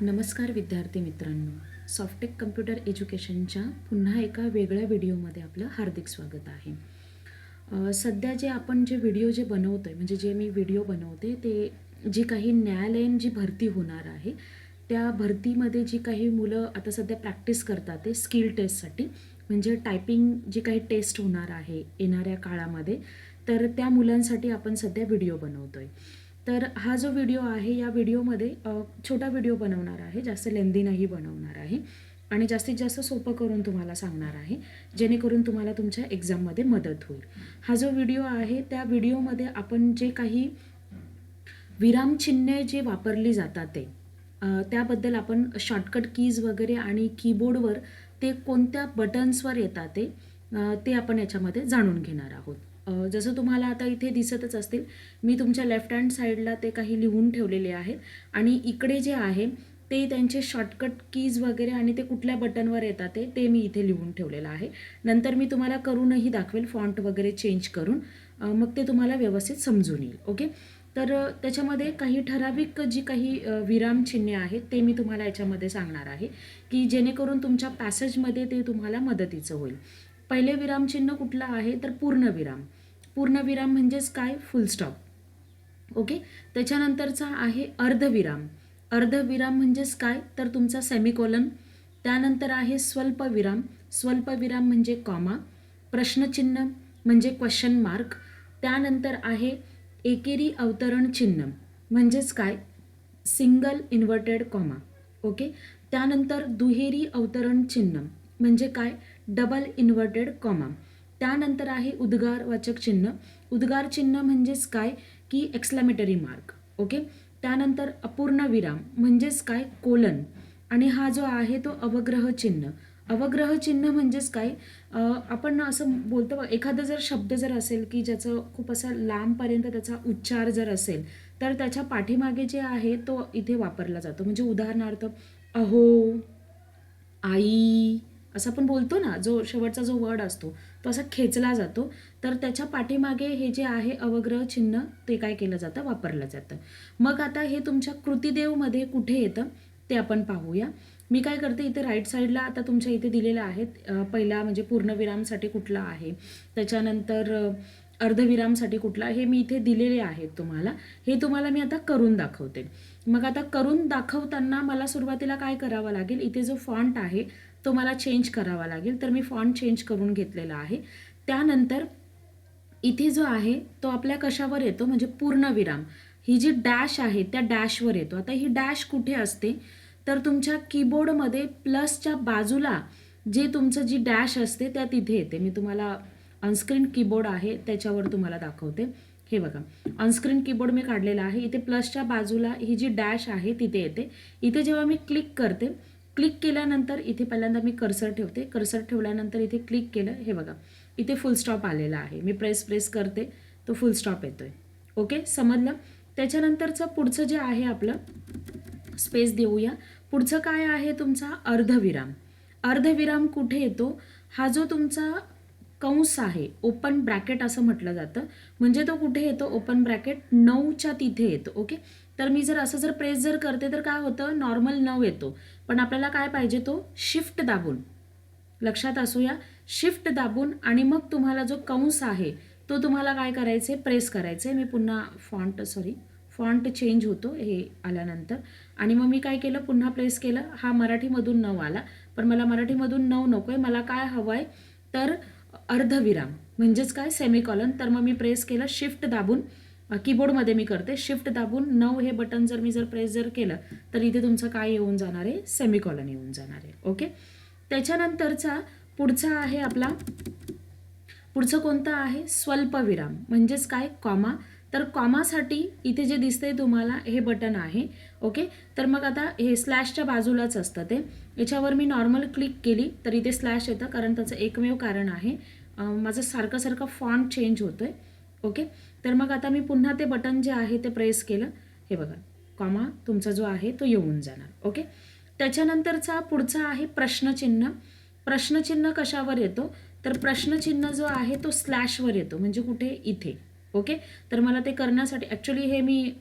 नमस्कार विद्यार्थी मित्रांनो. सॉफ्टेक कम्प्युटर एज्युकेशनच्या पुन्हा एका वेगळ्या व्हिडिओमध्ये आपलं हार्दिक स्वागत आहे. सध्या जे आपण जे व्हिडिओ जे बनवतो आहे म्हणजे जे मी व्हिडिओ बनवते ते जी काही न्यायालयीन जी भरती होणार आहे त्या भरतीमध्ये जी काही मुलं आता सध्या प्रॅक्टिस करतात ते स्किल टेस्टसाठी म्हणजे टायपिंग जी काही टेस्ट होणार आहे येणाऱ्या काळामध्ये तर त्या मुलांसाठी आपण सध्या व्हिडिओ बनवतो आहे तर हा जो व्हिडिओ आहे या व्हिडिओमध्ये छोटा व्हिडिओ बनवणार आहे जास्त लेंदी नाही बनवणार आहे आणि जास्तीत जास्त सोपं करून तुम्हाला सांगणार आहे जेणेकरून तुम्हाला तुमच्या एक्झाममध्ये मदत होईल. हा जो व्हिडिओ आहे त्या व्हिडिओमध्ये आपण जे काही विरामचिन्हे जे वापरली जातात ते त्याबद्दल आपण शॉर्टकट कीज वगैरे आणि कीबोर्डवर ते कोणत्या बटन्सवर येतात ते ते आपण याच्यामध्ये जाणून घेणार आहोत. जसं तुम्हाला आता इथे दिसतच असतील मी तुमच्या लेफ्ट हँड साईडला ते काही लिहून ठेवलेले आहेत. आणि इकडे जे आहे ते त्यांचे शॉर्टकट कीज वगैरे आणि ते कुठल्या बटनवर येतात ते ते मी इथे लिहून ठेवलेलं आहे. नंतर मी तुम्हाला करूनही दाखवेल फॉन्ट वगैरे चेंज करून. मग ते तुम्हाला व्यवस्थित समजून येईल ओके? तर त्याच्यामध्ये काही ठराविक जी काही विरामचिन्हे आहेत ते मी तुम्हाला याच्यामध्ये सांगणार आहे की जेणेकरून तुमच्या पॅसेजमध्ये ते तुम्हाला मदतीचं होईल. पहिले विरामचिन्ह कुठलं आहे तर पूर्णविराम पूर्णविराम म्हणजेच काय? फुलस्टॉप ओके त्याच्यानंतरचा आहे अर्धविराम. अर्धविराम म्हणजेच काय? तर तुमचा सेमिकोलन त्यानंतर आहे स्वल्पविराम. स्वल्पविराम म्हणजे कॉमा प्रश्नचिन्ह म्हणजे क्वेश्चन मार्क त्यानंतर आहे एकेरी अवतरण चिन्ह म्हणजेच काय? सिंगल इन्व्हर्टेड कॉमा ओके त्यानंतर दुहेरी अवतरण चिन्ह म्हणजे काय? डबल इन्व्हर्टेड कॉमा त्यानंतर आहे उद्गारवाचक चिन्ह. उद्गार चिन्ह म्हणजेच काय? की एक्सलॅमेटरी मार्क ओके त्यानंतर अपूर्ण विराम म्हणजेच काय? कोलन. आणि हा जो आहे तो अवग्रह चिन्ह. अवग्रह चिन्ह म्हणजेच काय? आपण असं बोलतो एखादा जर शब्द जर असेल की ज्याचं खूप असा लांबपर्यंत त्याचा उच्चार जर असेल तर त्याच्या पाठीमागे जे आहे तो इथे वापरला जातो. म्हणजे उदाहरणार्थ अहो आई असं आपण बोलतो ना जो शेवटचा जो वर्ड असतो तो असा खेचला जातो. तर त्याच्या पाठीमागे हे जे आहे अवग्रह चिन्ह ते काय केलं जातं? वापरलं जातं. मग आता हे तुमच्या कृतीदेवमध्ये कुठे येतं ते आपण पाहूया. मी काय करते इथे राईट साईडला आता तुमच्या इथे दिलेलं आहेत. पहिला म्हणजे पूर्णविरामसाठी कुठला आहे त्याच्यानंतर अर्धविरामसाठी कुठला हे मी इथे दिलेले आहेत तुम्हाला. हे तुम्हाला मी आता करून दाखवते. मग आता करून दाखवताना मला सुरुवातीला काय करावं लागेल इथे जो फॉन्ट आहे तो मला चेंज करावा लागेल. तर मी फॉन्ट चेंज करून घेतलेला आहे. त्यानंतर इथे जो आहे तो आपल्या कशावर येतो? म्हणजे पूर्णविराम ही जी डॅश आहे त्या डॅशवर येतो. आता ही डॅश कुठे असते? तर तुमच्या कीबोर्डमध्ये प्लसच्या बाजूला जे तुमचं जी डॅश असते त्या तिथे येते. मी तुम्हाला ऑनस्क्रीन कीबोर्ड आहे त्याच्यावर तुम्हाला दाखवते. हे बघा. ऑनस्क्रीन कीबोर्ड मी काढलेला आहे. इथे प्लसच्या बाजूला ही जी डॅश आहे तिथे येते. इथे जेव्हा मी क्लिक करते क्लिक केल्यानंतर इथे पहिल्यांदा मी कर्सर ठेवते. कर्सर ठेवल्यानंतर इथे क्लिक केलं. हे बघा. इथे फुल स्टॉप आलेला आहे. मी प्रेस प्रेस करते. तो फुल स्टॉप आहे ओके समजलं? त्याच्यानंतरचं पुढचं जे आहे आपलं स्पेस देऊया. पुढचं काय आहे तुमचा? अर्धविराम. अर्धविराम कुठे येतो? हा जो तुमचा कंस आहे ओपन ब्रॅकेट असं म्हटलं जातं. म्हणजे तो कुठे येतो? ओपन ब्रॅकेट नऊच्या तिथे येतो ओके? तर मी जर असं जर प्रेस जर करते तर काय होतं? नॉर्मल नऊ येतो. पण आपल्याला काय पाहिजे तो? शिफ्ट दाबून. लक्षात असूया शिफ्ट दाबून आणि मग तुम्हाला जो कंस आहे तो तुम्हाला काय करायचे? प्रेस करायचे. मी पुन्हा फॉन्ट सॉरी फॉन्ट चेंज होतो हे आल्यानंतर. आणि मग मी काय केलं? पुन्हा प्रेस केलं. हा मराठीमधून नऊ आला. पण मला मराठीमधून नऊ नको आहे मला काय हवं आहे तर अर्धविराम. म्हणजेच काय? सेमिकॉलन तर मग मी प्रेस केलं शिफ्ट दाबून. कीबोर्डमध्ये मी करते. शिफ्ट दाबून नऊ हे बटन जर मी जर प्रेस जर केलं तर इथे तुमचं काय येऊन जाणार आहे? सेमिकॉलन येऊन जाणार आहे. ओके त्याच्यानंतरचा पुढचा आहे आपला पुढचं कोणतं आहे? स्वल्पविराम. म्हणजेच काय? कॉमा तर कॉमासाठी इथे जे दिसतंय तुम्हाला हे बटन आहे ओके तर मग आता हे स्लॅशच्या बाजूलाच असतं ते. याच्यावर मी नॉर्मल क्लिक केली तर इथे स्लॅश येतं कारण त्याचं एकमेव कारण आहे. माझं सारखं सारखं फॉन्ट चेंज होतो आहे ओके तर मग आता मी पुन्हा ते बटन जे आहे ते प्रेस केलं. हे बघा कॉमा तुमचा जो आहे तो येऊन जाणार ओके त्याच्यानंतरचा पुढचा आहे प्रश्नचिन्ह. प्रश्नचिन्ह कशावर येतो? तर प्रश्नचिन्ह जो आहे तो स्लॅशवर येतो म्हणजे कुठे? इथे. ओके? तर मला ते करण्यासाठी ॲक्च्युली हे मी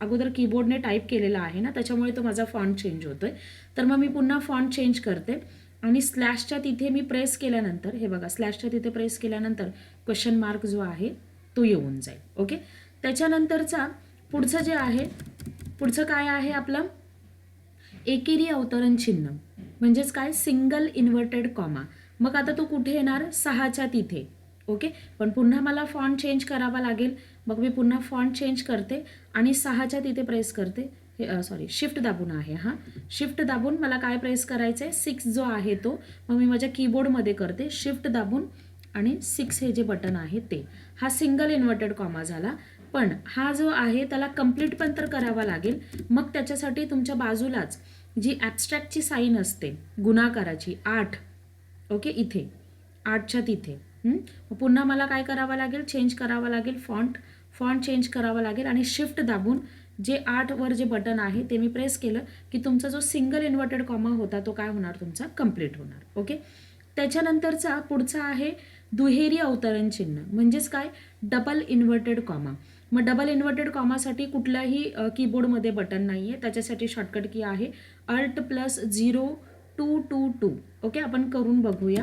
अगोदर कीबोर्डने टाईप केलेला आहे ना त्याच्यामुळे तो माझा फॉन्ट चेंज होतोय. तर मग मी पुन्हा फॉन्ट चेंज करते. आणि स्लॅशच्या तिथे मी प्रेस केल्यानंतर हे बघा स्लॅशच्या तिथे प्रेस केल्यानंतर क्वेश्चन मार्क जो आहे तो येऊन जाईल. ओके? त्याच्यानंतरचा पुढचं जे आहे पुढचं काय आहे आपलं? एकेरी अवतरण चिन्ह. म्हणजेच काय? सिंगल इन्व्हर्टेड कॉमा मग आता तो कुठे येणार? सहाच्या तिथे. ओके पण पुन्हा मला फॉन्ट चेंज करावा लागेल. मग मी पुन्हा फॉन्ट चेंज करते आणि सहाच्या तिथे प्रेस करते. हे सॉरी शिफ्ट दाबून आहे हां. शिफ्ट दाबून मला काय प्रेस करायचं आहे सिक्स जो आहे तो. मग मी माझ्या कीबोर्डमध्ये करते. शिफ्ट दाबून आणि सिक्स हे जे बटन आहे ते. हा सिंगल इन्व्हर्टेड कॉमा झाला. पण हा जो आहे त्याला कंप्लीट पण तर करावा लागेल. मग त्याच्यासाठी तुमच्या बाजूलाच जी ॲबस्ट्रॅक्टची साईन असते गुणाकाराची आठ. ओके इथे. आठच्या तिथे. पुन्हा मला काय करावं लागेल? चेंज करावं लागेल फॉन्ट फॉन्ट चेंज करावा लागेल आणि शिफ्ट दाबून जे आठवर जे बटन आहे ते मी प्रेस केलं की तुमचा जो सिंगल इन्व्हर्टेड कॉमा होता तो काय होणार? तुमचा कंप्लीट होणार. ओके त्याच्यानंतरचा पुढचा आहे दुहेरी अवतरण चिन्ह. म्हणजेच काय? डबल इन्व्हर्टेड कॉमा मग डबल इन्व्हर्टेड कॉमासाठी कुठल्याही कीबोर्डमध्ये बटन नाही आहे त्याच्यासाठी शॉर्टकट की आहे. Alt plus zero two two two okay आपण करून बघूया.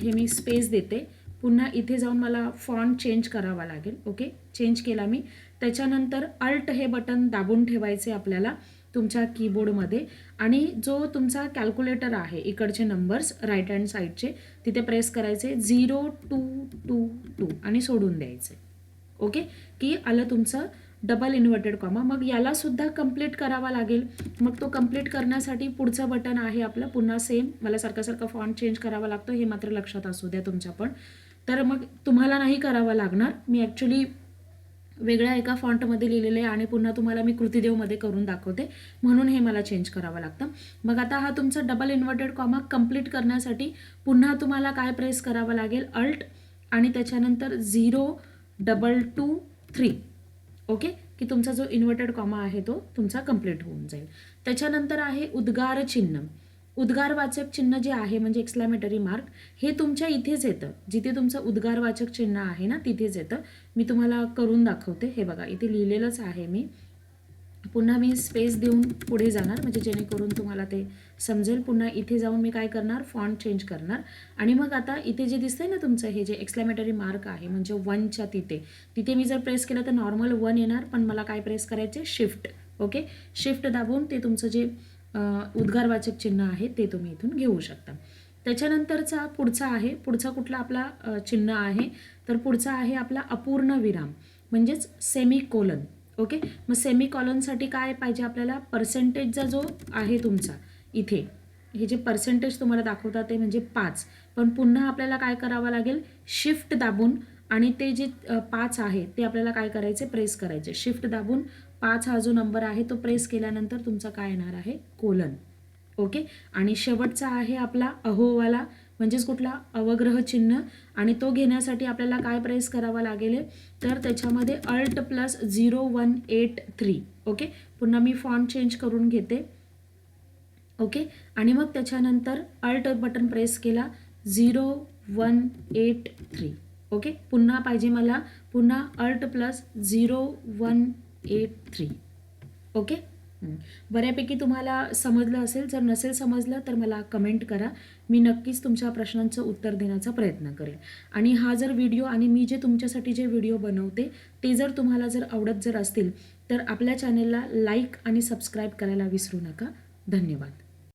हे मी स्पेस देते. पुन्हा इथे जाऊन मला फॉन्ट चेंज करावा लागेल ओके चेंज केला मी. त्याच्यानंतर अल्ट हे बटन दाबून ठेवायचे आपल्याला तुमच्या कीबोर्डमध्ये आणि जो तुमचा कॅल्क्युलेटर आहे इकडचे नंबर्स राईट हँड साईडचे तिथे प्रेस करायचे झिरो टू टू टू आणि सोडून द्यायचे. ओके की आलं तुमचं डबल इन्व्हर्टेड कॉमा मग याला सुद्धा कंप्लीट करावा लागेल. मग तो कंप्लीट करण्यासाठी पुढचं बटन आहे आपलं. पुन्हा सेम मला सारखा सारखा फॉन्ट चेंज करावा लागतो. हे मात्र लक्षात असू द्या तुमच्या पण. तर मग तुम्हाला नाही करावं लागणार. मी ॲक्च्युली वेगळ्या एका फॉन्टमध्ये लिहिलेले आहे आणि पुन्हा तुम्हाला मी कृतीदेवमध्ये करून दाखवते. म्हणून हे मला चेंज करावं लागतं. मग आता हा तुमचा डबल इन्व्हर्टेड कॉमा कंप्लीट करण्यासाठी पुन्हा तुम्हाला काय प्रेस करावं लागेल? अल्ट आणि त्याच्यानंतर zero double two three okay की तुमचा जो इन्व्हर्टेड कॉमा आहे तो तुमचा कंप्लीट होऊन जाईल. त्याच्यानंतर आहे उद्गार चिन्ह. उद्गारवाचक चिन्ह जे आहे म्हणजे एक्सक्लॅमेटरी मार्क हे तुमच्या इथेच येतं. जिथे तुमचं उद्गारवाचक चिन्ह आहे ना तिथेच येतं. मी तुम्हाला करून दाखवते. हे बघा इथे लिहिलेलंच आहे मी. पुन्हा मी स्पेस देऊन पुढे जाणार म्हणजे जेणेकरून तुम्हाला ते समजेल. पुन्हा इथे जाऊन मी काय करणार? फॉन्ट चेंज करणार. आणि मग आता इथे जे दिसतंय ना तुमचं हे जे एक्सक्लॅमेटरी मार्क आहे म्हणजे वनच्या तिथे. तिथे मी जर प्रेस केलं तर नॉर्मल वन येणार पण मला काय प्रेस करायचे शिफ्ट ओके शिफ्ट दाबून ते तुमचं जे उद्गारवाचक चिन्ह आहे ते तुम्ही इथून घेऊ शकता. त्याच्यानंतरचा पुढचा आहे पुढचा कुठला आपला चिन्ह आहे तर पुढचा आहे आपला अपूर्ण विराम म्हणजेच सेमी कोलन ओके मग सेमी कॉलनसाठी काय पाहिजे आपल्याला? पर्सेंटेजचा जो आहे तुमचा इथे. हे जे पर्सेंटेज तुम्हाला दाखवतात ते म्हणजे पाच. पण पुन्हा आपल्याला काय करावं लागेल? शिफ्ट दाबून आणि ते जे पाच आहे ते आपल्याला काय करायचे? प्रेस करायचे. शिफ्ट दाबून पाच हा जो नंबर आहे तो प्रेस केल्यानंतर तुमचा काय येणार आहे? कोलन. ओके? आणि शेवटचा आहे आपला अहोवाला म्हणजेच कुठला? अवग्रह चिन्ह. आणि तो घेण्यासाठी आपल्याला काय प्रेस करावा लागेल? आहे? तर त्याच्यामध्ये alt plus zero one eight three okay? पुन्हा मी फॉन्ट चेंज करून घेते. ओके? आणि मग त्याच्यानंतर अल्ट बटन प्रेस केला. Zero one eight three okay? पुन्हा पाहिजे मला. पुन्हा alt plus zero one eight three okay? बऱ्यापैकी तुम्हाला समजलं असेल. जर नसेल समजलं तर मला कमेंट करा. मी नक्कीच तुमच्या प्रश्नांचं उत्तर देण्याचा प्रयत्न करेल. आणि हा जर व्हिडिओ आणि मी जे तुमच्यासाठी जे व्हिडिओ बनवते ते जर तुम्हाला जर आवडत जर असतील तर आपल्या चॅनेलला लाईक आणि सबस्क्राईब करायला विसरू नका. धन्यवाद.